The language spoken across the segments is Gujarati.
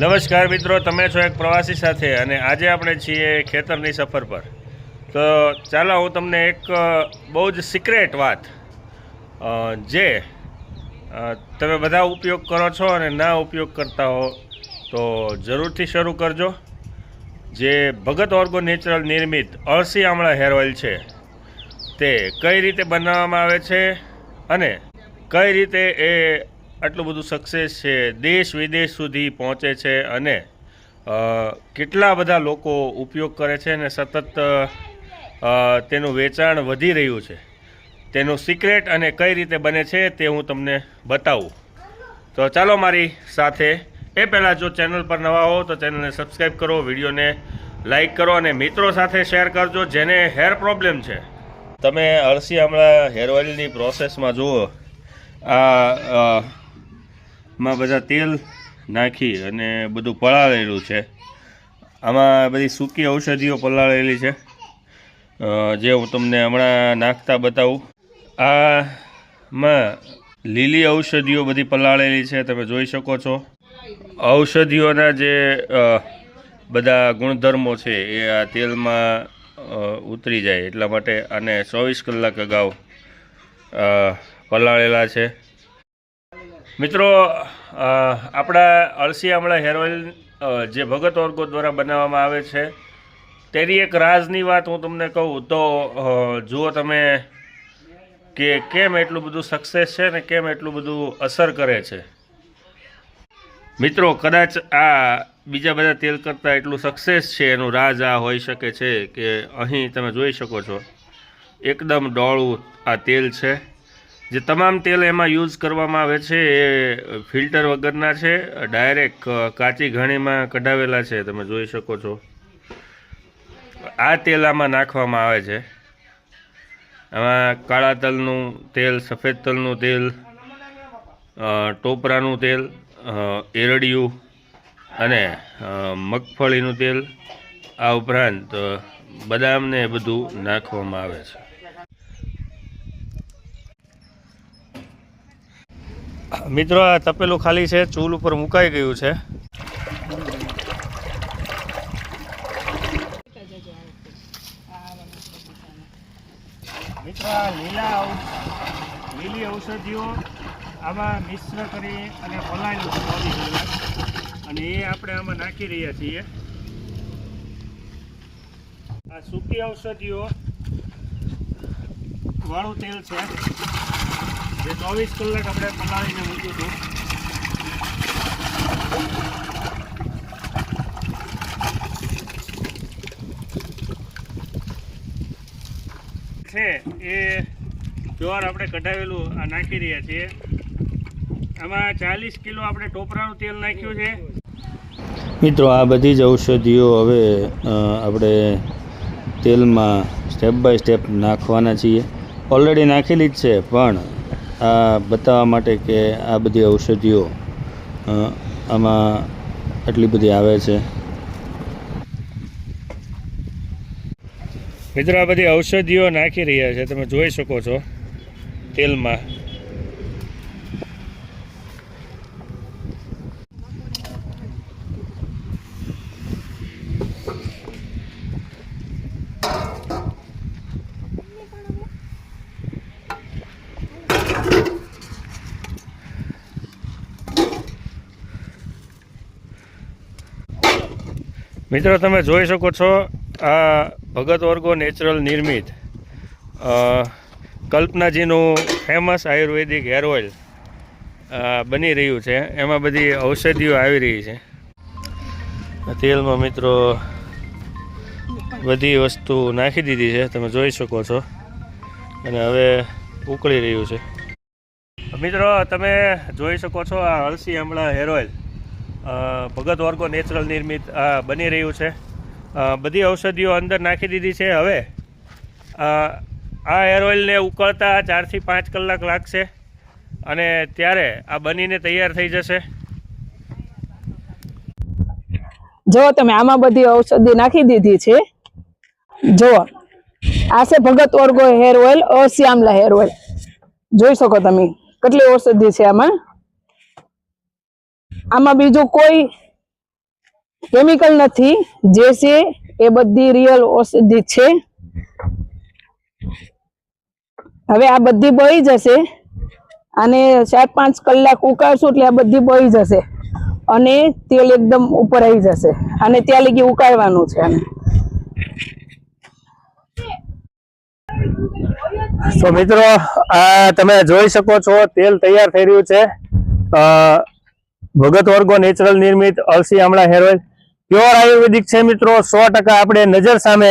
નમસ્કાર મિત્રો, તમે છો એક પ્રવાસી સાથે અને આજે આપણે છીએ ખેતરની સફર પર. તો ચાલો હું તમને એક બહુ જ સિક્રેટ વાત જે તમે બધા ઉપયોગ કરો છો અને ના ઉપયોગ કરતા હો, તો જરૂરથી શરૂ કરજો. જે ભગત ઓર્ગો નેચરલ નિર્મિત અળસી આમળા હેર ઓઇલ છે, તે કઈ રીતે બનાવવામાં આવે છે અને કઈ રીતે એ આટલું બધું સક્સેસ છે, દેશ વિદેશ સુધી પહોંચે છે અને કેટલા બધા લોકો ઉપયોગ કરે છે અને સતત તેનું વેચાણ વધી રહ્યું છે. તેનું સિક્રેટ અને કઈ રીતે બને છે તે હું તમને બતાવું. તો ચાલો મારી સાથે, એ પહેલાં જો ચેનલ પર નવા હો તો ચેનલને સબસ્ક્રાઈબ કરો, વિડીયોને લાઈક કરો અને મિત્રો સાથે શેર કરજો, જેને હેર પ્રોબ્લેમ છે. તમે અળસી હમણાં હેર ઓઇલની પ્રોસેસમાં જુઓ. આ માં બધા તેલ નાખી અને બધું પલાળેલું છે. આમાં બધી સૂકી ઔષધિઓ પલાળેલી છે. જે હું તમને હમણાં નાખતા બતાવું. આમાં લીલી ઔષધિઓ બધી પલાળેલી છે, તમે જોઈ શકો છો. ઔષધિઓના જે બધા ગુણધર્મો છે એ આ તેલમાં ઉતરી જાય એટલા માટે આને ચોવીસ કલાક અગાઉ પલાળેલા છે. મિત્રો આપણા અળસી આમળા હેર ઓઇલ જે ભગત ઓર્ગો દ્વારા બનાવવામાં આવે છે, તેની એક રાજની વાત હું તમને કહું તો જુઓ તમે કે કેમ એટલું બધું સક્સેસ છે ને કેમ એટલું બધું અસર કરે છે. મિત્રો, કદાચ આ બીજા બધા તેલ કરતાં એટલું સક્સેસ છે, એનું રાજ આ હોઈ શકે છે કે અહીં તમે જોઈ શકો છો, એકદમ ડોળું આ તેલ છે. જે તમામ તેલ એમાં યુઝ કરવામાં આવે છે, એ ફિલ્ટર વગરના છે ડાયરેક્ટ કાચી ઘાણીમાં કઢાવેલા છે, તમે જોઈ શકો છો. આ તેલ આમાં નાખવામાં આવે છે. આમાં કાળા તલનું તેલ, સફેદ તલનું તેલ ટોપરાનું તેલ એરડિયું અને મગફળીનું તેલ, આ ઉપરાંત બદામને બધું નાખવામાં આવે છે. મિત્રો, આ તપેલું ખાલી છે, ચૂલ ઉપર મુકાઈ ગયું છે. મિત્રો, આ લીલા લીલી ઔષધિઓ આમાં મિશ્ર કરી અને પલાળેલું અને એ આપણે આમાં નાખી રહ્યા છીએ. આ સૂકી ઔષધિઓ વાળું તેલ છે. જે ચોવીસ કલાક આપણે પલાળીને મૂક્યું હતું. છે, એ પ્યોર આપણે કઢાવેલું, આ નાખી રહ્યા છીએ. આમાં ચાલીસ કિલો આપણે ટોપરાનું તેલ નાખ્યું છે. મિત્રો, આ બધી જ ઔષધિઓ હવે આપણે તેલમાં સ્ટેપ બાય સ્ટેપ નાખવાના છીએ. ઓલરેડી નાખેલી જ છે, પણ આ બતાવવા માટે કે આ બધી ઔષધિઓ આમાં આટલી બધી આવે છે. મિત્રો, આ બધી ઔષધિઓ નાખી રહ્યા છે. તમે જોઈ શકો છો તેલમાં. મિત્રો, તમે જોઈ શકો છો, આ ભગત વર્ગો નેચરલ નિર્મિત. કલ્પનાજીનું ફેમસ આયુર્વેદિક હેર ઓઇલ બની રહ્યું છે. એમાં બધી ઔષધિઓ આવી રહી છે. તેલમાં મિત્રો, બધી વસ્તુ નાખી દીધી છે. તમે જોઈ શકો છો. અને હવે ઉકળી રહ્યું છે. મિત્રો, તમે જોઈ શકો છો આ અળસી હમણાં હેર ઓઇલ ભગત વર્ગો નેચરલ નિર્મિત બની રહ્યું છે. બધી ઔષધિઓ અંદર નાખી દીધી છે. હવે આ હેર ઓઇલને ઉકળતા ચારથી પાંચ કલાક લાગશે અને ત્યારે આ બનીને તૈયાર થઈ જશે. જો તમે આમાં બધી ઔષધિ નાખી દીધી છે, જો, આ છે ભગત ઓર્ગો હેર ઓઇલ અશ્યામલા હેર ઓઇલ જોઈ શકો તમે કેટલી ઔષધિ છે આમાં? આમાં બીજું કોઈ કેમિકલ નથી, જે છે એ બધી રિયલ ઔષધિ છે. હવે આ બધી બળી જશે અને ચાર પાંચ કલાક ઉકાળશું એટલે આ બધી બળી જશે અને તેલ એકદમ ઉપર આવી જશે અને ત્યાં લગી ઉકાળવાનું છે આને. તો મિત્રો, આ તમે જોઈ શકો છો, તેલ તૈયાર થઈ રહ્યું છે. ભગત વર્ગો નેચરલ નિર્મિત અલસી આમળા હેર ઓઇલ પ્યોર આયુર્વેદિક છે મિત્રો, સો ટકા આપણે નજર સામે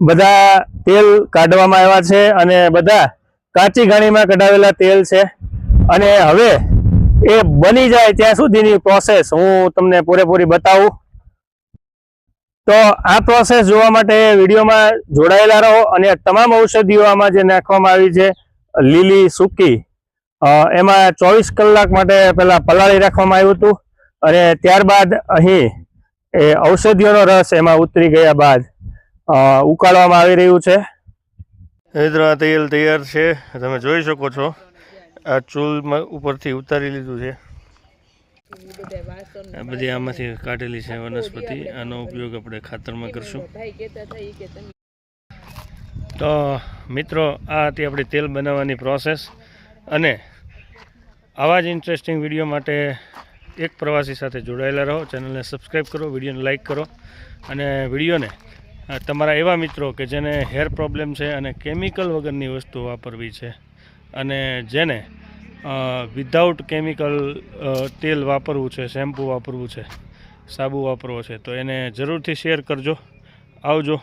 બધા તેલ કાઢવામાં આવ્યા છે અને બધા કાચી ઘાણીમાં કઢાવેલા તેલ છે. અને હવે એ બની જાય ત્યાં સુધીની પ્રોસેસ હું તમને પૂરેપૂરી બતાવું. તો આ પ્રોસેસ જોવા માટે વિડીયોમાં જોડાયેલા રહો અને તમામ ઔષધિઓ આમાં જે નાખવામાં આવી છે, લીલી સૂકી એમાં ચોવીસ કલાક માટે પહેલાં પલાળી રાખવામાં આવ્યું હતું અને ત્યારબાદ અહીં એ ઔષધિઓનો રસ એમાં ઉતરી ગયા બાદ ઉકાળવામાં આવી રહ્યું છે. મિત્રો આ તેલ તૈયાર છે. તમે જોઈ શકો છો. આ ચૂલમાં ઉપરથી ઉતારી લીધું છે. આ બધી આમાંથી કાઢેલી છે વનસ્પતિ. આનો ઉપયોગ આપણે ખાતરમાં કરશું. તો મિત્રો, આ હતી આપણી તેલ બનાવવાની પ્રોસેસ અને આવા જ ઇન્ટરેસ્ટિંગ વીડિયો માટે એક પ્રવાસી સાથે જોડાયેલા રહો. ચેનલને સબસ્ક્રાઈબ કરો વિડીયોને લાઇક કરો અને વિડીયોને તમારા એવા મિત્રો કે જેને હેર પ્રોબ્લેમ છે અને કેમિકલ વગરની વસ્તુ વાપરવી છે અને જેને વિધાઉટ કેમિકલ તેલ વાપરવું છે શેમ્પૂ વાપરવું છે, સાબુ વાપરવો છે, તો એને જરૂરથી શેર કરજો, આવજો.